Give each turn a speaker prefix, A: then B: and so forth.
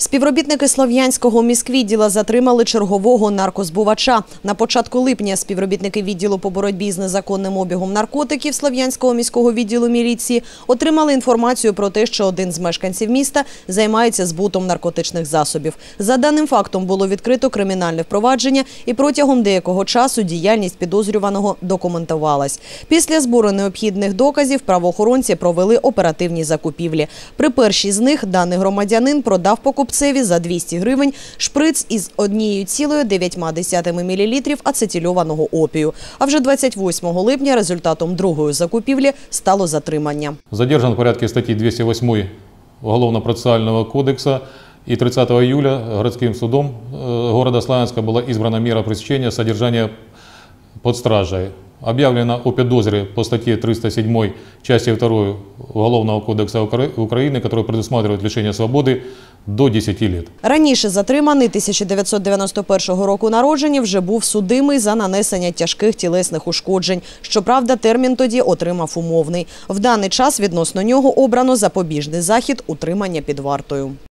A: Співробітники Слов'янського міськвідділа затримали чергового наркозбувача. На початку липня співробітники відділу по боротьбі з незаконним обігом наркотиків Слов'янського міського відділу міліції отримали інформацію про те, що один з мешканців міста займається збутом наркотичних засобів. За даним фактом було відкрито кримінальне впровадження і протягом деякого часу діяльність підозрюваного документувалась. Після збору необхідних доказів правоохоронці провели оперативні закупівлі. При першій з них даний громадянин продав покупцеві за 200 гривень шприц із 1,9 мл ацетильованого опію. А вже 28 липня результатом другої закупівлі стало затримання.
B: Задержан в порядке статьи 208 Уголовно-процессуального кодекса. И 30 июля городским судом э, города Славянска была избрана мера пресечения содержания под стражей. Объявлено о подозре по статье 307 части 2 Уголовного кодекса Укра- Украины, который предусматривает лишение свободы до 10 лет.
A: Раніше затриманий 1991 року народження вже був судимий за нанесення тяжких тілесних ушкоджень. Щоправда, термін тоді отримав умовний. В даний час відносно нього обрано запобіжний захід утримання під вартою.